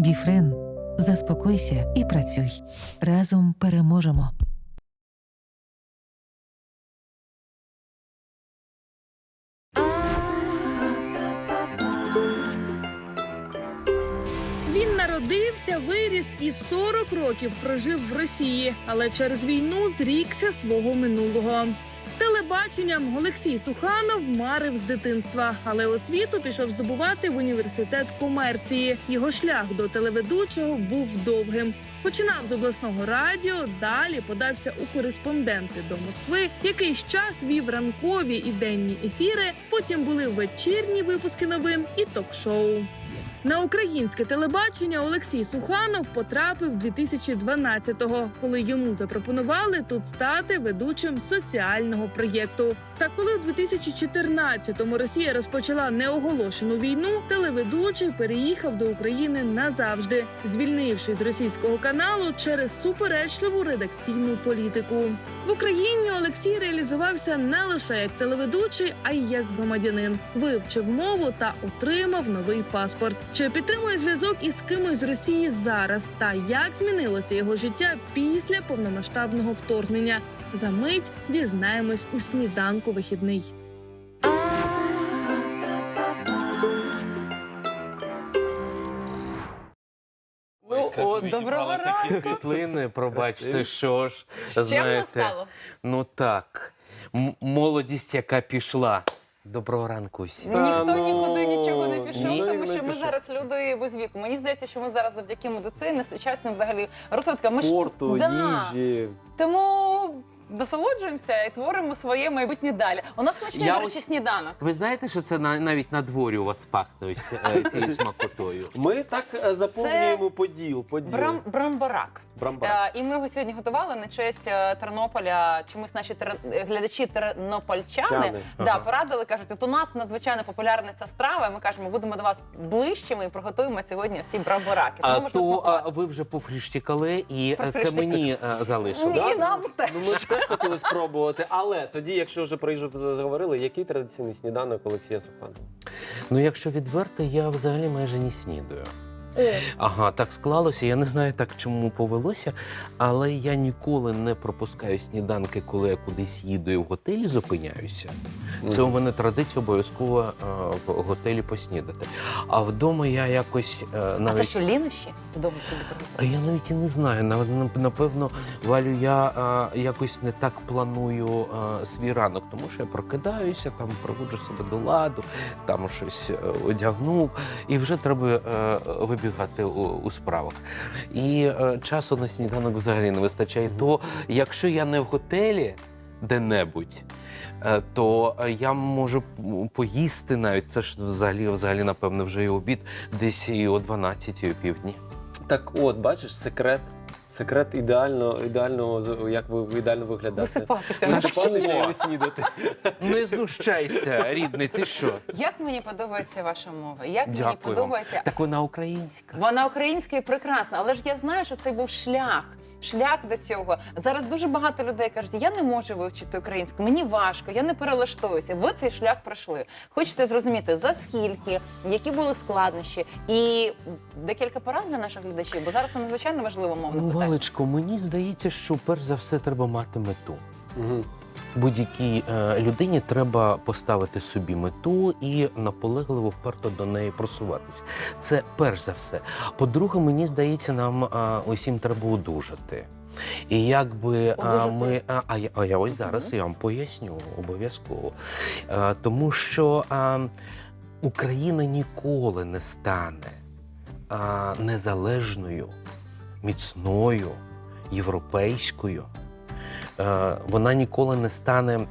Біфрен. Заспокойся і працюй. Разом переможемо. Він народився, виріс і 40 років прожив в Росії, але через війну зрікся свого минулого. Телебаченням Олексій Суханов марив з дитинства, але освіту пішов здобувати в університет комерції. Його шлях до телеведучого був довгим. Починав з обласного радіо, далі подався у кореспонденти до Москви. Якийсь час вів ранкові і денні ефіри. Потім були вечірні випуски новин і ток-шоу. На українське телебачення Олексій Суханов потрапив 2012-го, коли йому запропонували тут стати ведучим соціального проєкту. Та коли у 2014-му Росія розпочала неоголошену війну, телеведучий переїхав до України назавжди, звільнившись з російського каналу через суперечливу редакційну політику. В Україні Олексій реалізувався не лише як телеведучий, а й як громадянин. Вивчив мову та отримав новий паспорт. Чи підтримує зв'язок із кимось з Росії зараз? Та як змінилося його життя після повномасштабного вторгнення? За мить дізнаємось у сніданку вихідний. Ну, Доброго такі ранку. світлини, пробачте, що ж, Ще знаєте, стало? ну так, м- молодість, яка пішла. Доброго ранку всім. Ніхто ну, нікуди нічого не пішов, ні, тому не що ми пішов. зараз люди без віку. Мені здається, що ми зараз завдяки медицині, сучасним взагалі розвиткам. Ми ж- спорту, Да. їжі. Тому насолоджуємося і творимо своє майбутнє далі. У нас смачний, Я до речі, ось- сніданок. Ви знаєте, що це на, навіть на дворі у вас пахне ось е, цією смакотою? Ми так е, заповнюємо поділ. поділ. Брам, брамбарак. Брамбарак. Е, і ми його сьогодні готували на честь е, Тернополя. Чомусь наші тер... глядачі тернопольчани Чани. да, Ага. порадили, кажуть, от у нас надзвичайно популярна ця страва. і Ми кажемо, будемо до вас ближчими і приготуємо сьогодні ці брамбараки. А Тому можна то а, ви вже пофріштікали, і е, це мені залишили. Ні, нам теж. Ну, ми теж хотіли спробувати, але тоді, якщо вже про їжу заговорили, який традиційний сніданок Олексія Суханова? Ну, якщо відверто, я взагалі майже не снідаю. Ага, так склалося. Я не знаю так, чому повелося, але я ніколи не пропускаю сніданки, коли я кудись їду і в готелі зупиняюся. Це у мене традиція обов'язково е, в готелі поснідати. А вдома я якось е, А це що, лінощі? Вдома собі А приготувати? я навіть і не знаю. Нав- Напевно, Валю, я е, якось не так планую е, свій ранок, тому що я прокидаюся, там приводжу себе до ладу, там щось е, одягнув, і вже треба е, вибігати у, у справах. І е, часу на сніданок взагалі не вистачає. То якщо я не в готелі де-небудь. е, То я можу поїсти навіть це ж взагалі, взагалі, напевно, вже і обід, десь і о 12 і о півдні. Так от, бачиш, секрет. Секрет ідеально, ідеального, з- як ви ідеально виглядаєте. Висипатися. Висипатися і не снідати. Не знущайся, рідний, ти що? Як мені подобається ваша мова? Як мені Дякую вам. подобається Так вона українська. Вона українська і прекрасна, але ж я знаю, що це був шлях. Шлях до цього зараз дуже багато людей кажуть, я не можу вивчити українську, мені важко, я не перелаштовуюся. Ви цей шлях пройшли. Хочете зрозуміти за скільки, які були складнощі, і декілька порад для наших глядачів, бо зараз це надзвичайно важливо мовно Ну, питання. Валечко, мені здається, що перш за все треба мати мету. Мгм. Будь-якій е, людині треба поставити собі мету і наполегливо вперто до неї просуватися. Це перш за все. По-друге, мені здається, нам е, усім треба одужати. І якби а, ми. А, а, я, а я ось зараз я вам поясню обов'язково. Е, тому що а, Україна ніколи не стане а, незалежною, міцною, європейською. Е, вона ніколи не стане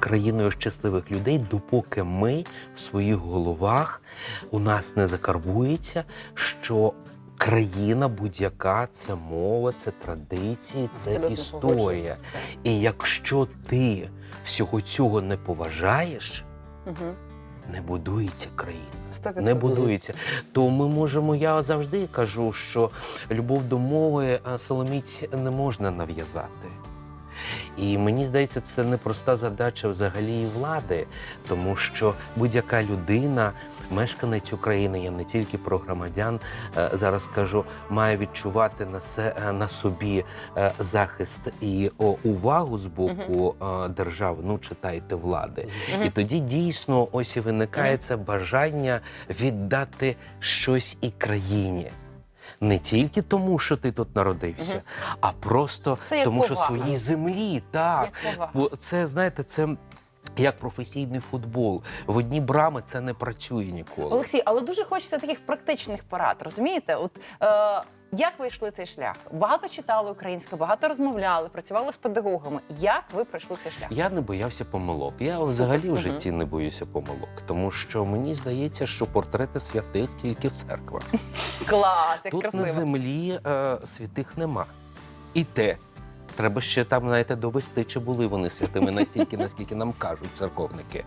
країною щасливих людей, допоки ми в своїх головах у нас не закарбується, що країна будь-яка це мова, це традиції, це Абсолютно історія. І якщо ти всього цього не поважаєш, Мгм. не будується країна. Сто Не будується. То ми можемо, я завжди кажу, що любов до мови соломіць не можна нав'язати. І мені здається, це непроста задача взагалі і влади, тому що будь-яка людина, мешканець України, я не тільки про громадян е, зараз скажу, має відчувати на се е, на собі е, захист і увагу з боку держави. Ну читайте влади. І тоді дійсно ось і виникає це бажання віддати щось і країні. Не тільки тому, що ти тут народився, а просто Це тому, що повага. своїй землі, так. Бо це, знаєте, це як професійний футбол. В одні брами це не працює ніколи. Олексій, але дуже хочеться таких практичних порад. Розумієте? От е, як ви йшли цей шлях? Багато читали українською, багато розмовляли, працювали з педагогами. Як ви пройшли цей шлях? Я не боявся помилок. Я взагалі в житті не боюся помилок, тому що мені здається, що портрети святих тільки в церквах. Клас, як Тут красиво. на землі е, святих нема. І те. Треба ще там, знаєте, довести, чи були вони святими настільки, наскільки нам кажуть церковники.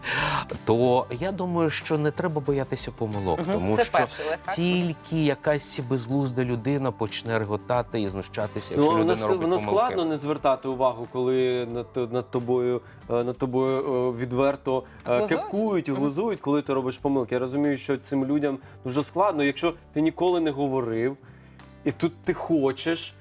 То я думаю, що не треба боятися помилок, тому Це що перший лайфхак. тільки якась безглузда людина почне реготати і знущатися, якщо Ну, воно, людина ж, робить воно помилки. складно не звертати увагу, коли над, над тобою, е, над тобою е, відверто е, Глузують? кепкують і глузують, коли ти робиш помилки. Я розумію, що цим людям дуже складно, якщо ти ніколи не говорив, і тут ти хочеш.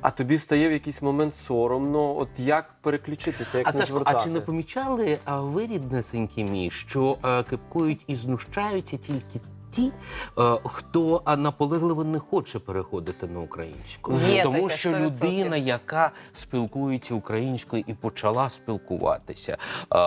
А тобі стає в якийсь момент соромно. От як переключитися, як А не Сашко, звертати? а чи не помічали а, ви, ріднесенькі мій, що а, кипкують і знущаються тільки ті, е, хто наполегливо не хоче переходити на українську? Є Тому таке, що 100%. людина, яка спілкується українською і почала спілкуватися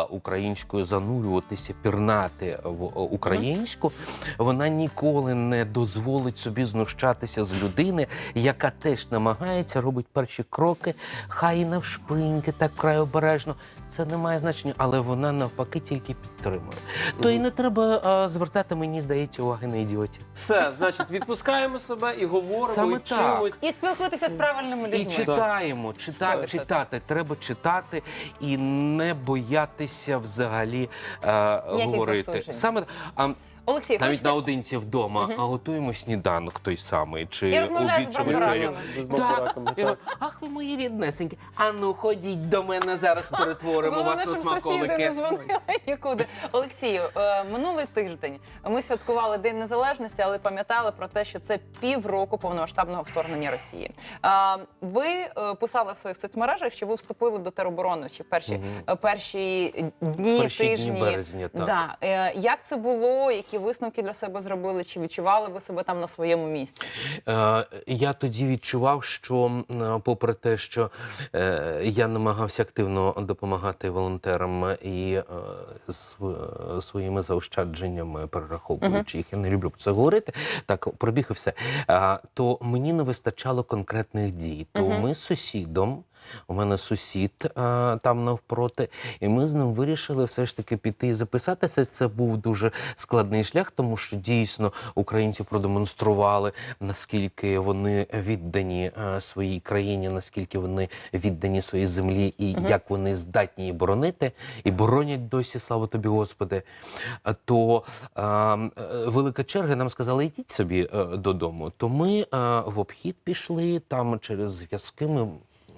українською, занурюватися, пірнати в е, українську, вона ніколи не дозволить собі знущатися з людини, яка теж намагається робить перші кроки, хай і навшпиньки, так край обережно. Це не має значення, але вона навпаки тільки підтримує. То і не треба а, звертати, мені здається, уваги на ідіотів. Все, значить, відпускаємо себе і говоримо, Саме і вчимось. І спілкуйтеся з правильними людьми. І читаємо, читати, 100%. читати. Треба читати і не боятися взагалі е, говорити. засуджень. Саме а, Олексій, навіть хочете? наодинці вдома, а готуємо сніданок той самий, чи І розмовляє обід, з чи вечерю. З Так. так. Ах, ви мої ріднесенькі. А ну ходіть до мене зараз перетворимо Головне, вас на щоб сусіди не смаколики. дзвонили нікуди. Олексію, е, минулий тиждень ми святкували День Незалежності, але пам'ятали про те, що це півроку повномасштабного вторгнення Росії. Е, Ви е, писали в своїх соцмережах, що ви вступили до тероборони ще перші, е, перші дні, Перші дні тижні. березня, так. Да. Е, Як це було? Які висновки для себе зробили? Чи відчували ви себе там на своєму місці? Е, Я тоді відчував, що е, попри те, що е, я намагався активно допомагати волонтерам і е, св- своїми заощадженнями перераховуючи їх, я не люблю про це говорити. Так пробіг і все. А, То мені не вистачало конкретних дій. То ми з сусідом. У мене сусід а, там навпроти, і ми з ним вирішили все ж таки піти і записатися. Це був дуже складний шлях, тому що дійсно українці продемонстрували, наскільки вони віддані а, своїй країні, наскільки вони віддані своїй землі, і як вони здатні її боронити, і боронять досі, слава тобі, Господи. А, То а, е, велика черга нам сказали, йдіть собі е, додому. То ми а, в обхід пішли там через зв'язки. Ми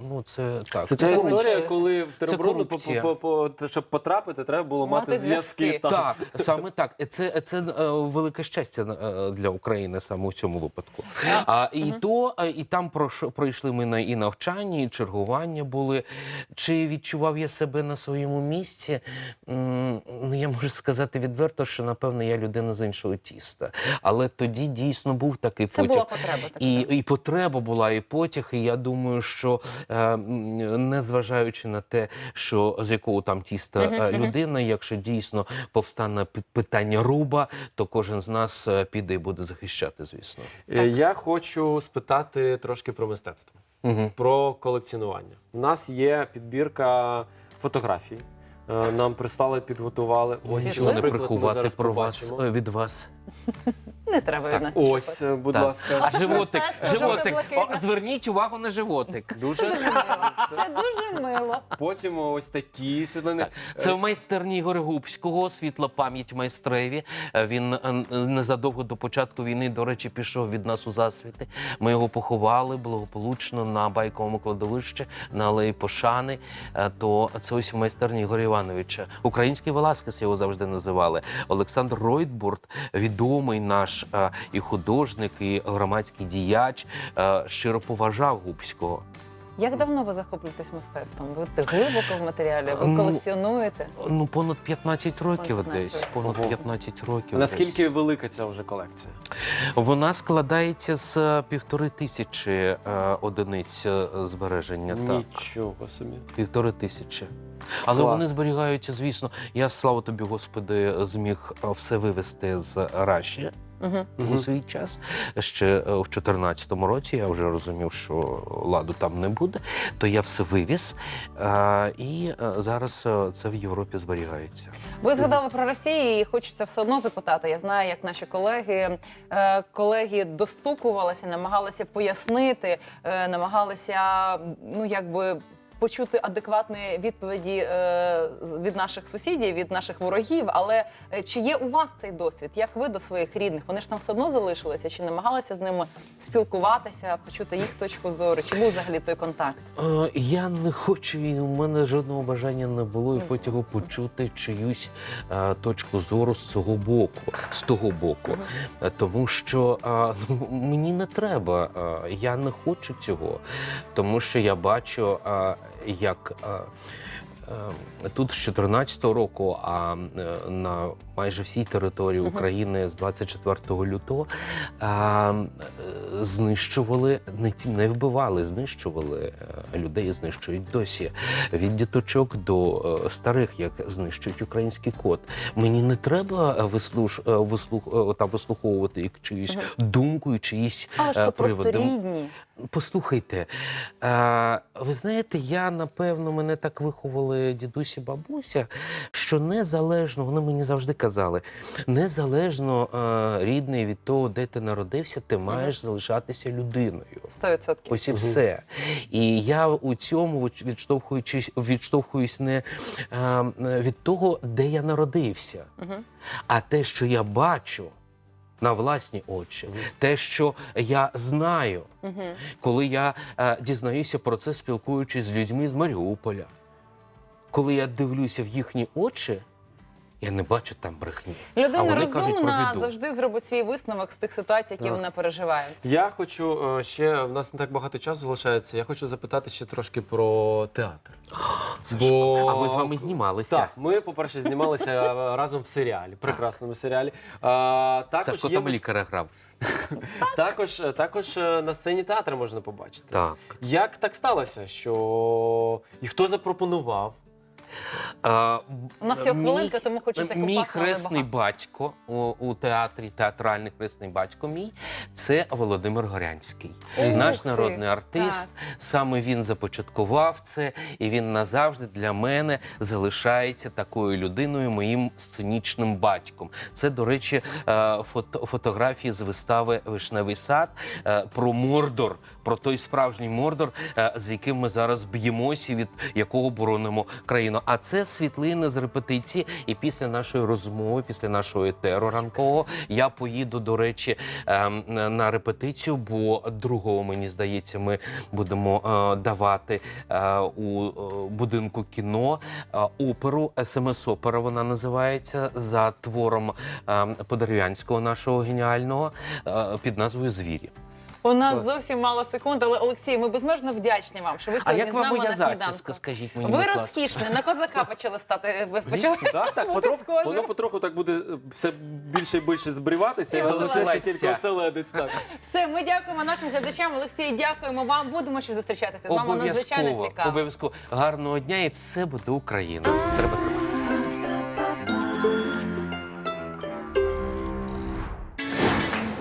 Ну, це так. Це Це історія, коли в тероборону, по- по- по- щоб потрапити, треба було мати, Мати зв'язки. зв'язки. Так, саме так. Це, це е, велике щастя е, для України саме у цьому випадку. А, і то, е, і там пройшли ми на і навчання, і чергування були. Чи відчував я себе на своєму місці? Ну, я можу сказати відверто, що напевно я людина з іншого тіста. Але тоді дійсно був такий Це потяг. була потреба така. І, і потреба була, і потяг. І я думаю, що незважаючи на те, що з якого там тіста е, людина, якщо дійсно повстане питання руба, то кожен з нас е, піде і буде захищати, звісно. Е, Я хочу спитати трошки про мистецтво, Угу. про колекціонування. У нас є підбірка фотографій. Е, Нам прислали, підготували. Ось, Світлин? не приховати про вас побачимо. е, від вас. Не треба від нас. Ось, чіпати. е, будь Так. ласка. А животик, мистецтво животик. О, зверніть увагу на животик. Дуже Це дуже мило. Це дуже мило. Потім ось такі світлини. Так, це в майстерні Ігоря Губського, світла пам'ять майстреві. Е, Він е, н- незадовго до початку війни, до речі, пішов від нас у засвіти. Ми його поховали благополучно на байковому кладовищі на алеї Пошани. Е, То це ось в майстерні Ігоря Івановича. Український Веласкес його завжди називали. Олександр Ройтбурт, відомий наш е, і художник, і громадський діяч, е, щиро поважав Губського. Як давно ви захоплюєтесь мистецтвом? Ви глибоко в матеріалі, ви Ну, колекціонуєте? Ну, понад 15 років 15 десь. Понад 15 років. Наскільки велика ця вже колекція? вона складається з е, півтори тисячі е, одиниць е, збереження. Так, собі. півтори тисячі. Але Клас. вони зберігаються, звісно. Я, слава тобі, Господи, зміг е, все вивезти з Раші Угу. у свій час. Ще е, в 2014 році я вже розумів, що ладу там не буде, то я все вивіз. е, І зараз це в Європі зберігається. Ви згадали про Росію, і хочеться все одно запитати. Я знаю, як наші колеги, колеги достукувалися, намагалися пояснити, намагалися ну якби. Почути адекватні відповіді е, від наших сусідів, від наших ворогів. Але е, чи є у вас цей досвід? Як ви до своїх рідних? Вони ж там все одно залишилися? Чи намагалися з ними спілкуватися, почути їх точку зору? Чи був взагалі той контакт? Е, Я не хочу, і у мене жодного бажання не було і потягу почути чиюсь точку зору з цього боку, з того боку. Тому що ну, мені не треба, я не хочу цього, тому що я бачу, як. е, е, Тут з 14-го року, а е, на майже всій території України з 24 лютого е, знищували, не не вбивали, знищували е, людей, знищують досі. Від діточок до е, старих, як знищують український код. Мені не треба вислуш, вислух, там вислуховувати як чиюсь думку і чиїсь приводи. рідні. Послухайте, ви знаєте, я напевно мене так виховали дідусі бабуся, що незалежно, вони мені завжди казали, незалежно е, рідний від того, де ти народився, ти маєш залишатися людиною. 100%. Ось і все. І я у цьому відштовхуючись, відштовхуюсь не е, від того, де я народився, а те, що я бачу на власні очі, те, що я знаю, коли я е, дізнаюся про це, спілкуючись з людьми з Маріуполя. Коли я дивлюся в їхні очі, я не бачу там брехні. Людина розумна завжди зробить свій висновок з тих ситуацій, які Так. вона переживає. Я хочу е, ще в нас не так багато часу залишається. Я хочу запитати ще трошки про театр. Бо А ми з вами знімалися. Так, ми, по-перше, знімалися разом в серіалі, прекрасному серіалі. А, також, Сашко є там лікаря грав. також, також е, на сцені театру можна побачити. Так. Як так сталося, що і хто запропонував? А, У нас є хвилинка, тому хочеться Мій хресний батько у, у театрі, театральний хресний батько мій це Володимир Горянський, Ух наш ти, народний артист. Саме він започаткував це, і він назавжди для мене залишається такою людиною, моїм сценічним батьком. Це, до речі, е, фото, фотографії з вистави Вишневий сад е, про Мордор, про той справжній Мордор, е, з яким ми зараз б'ємося, від якого боронимо країну. А це світлини з репетиції. І після нашої розмови, після нашого етеру ранкового, я поїду, до речі, ем, на репетицію, бо другого, мені здається, ми будемо е, давати е, у е, будинку кіно оперу СМС-опера. Вона називається за твором е, Подерев'янського нашого геніального під назвою Звірі. У нас Клас. зовсім мало секунд, але Олексій, ми безмежно вдячні вам, що ви А сьогодні як з вам нами моя на зачіска? сніданку. Скажіть мені, Ви будь ласка. розкішні, на козака почали стати. Ви почали Так, так, бути потроху, схожі. воно потроху так буде е, все більше і більше збріватися, і залишається оселедця. тільки оселедець. Так. Все, ми дякуємо нашим глядачам. Олексій, дякуємо вам. Будемо ще зустрічатися з вами. Надзвичайно Обов'язково, цікаво. обов'язково. Гарного дня і все буде Україна. Треба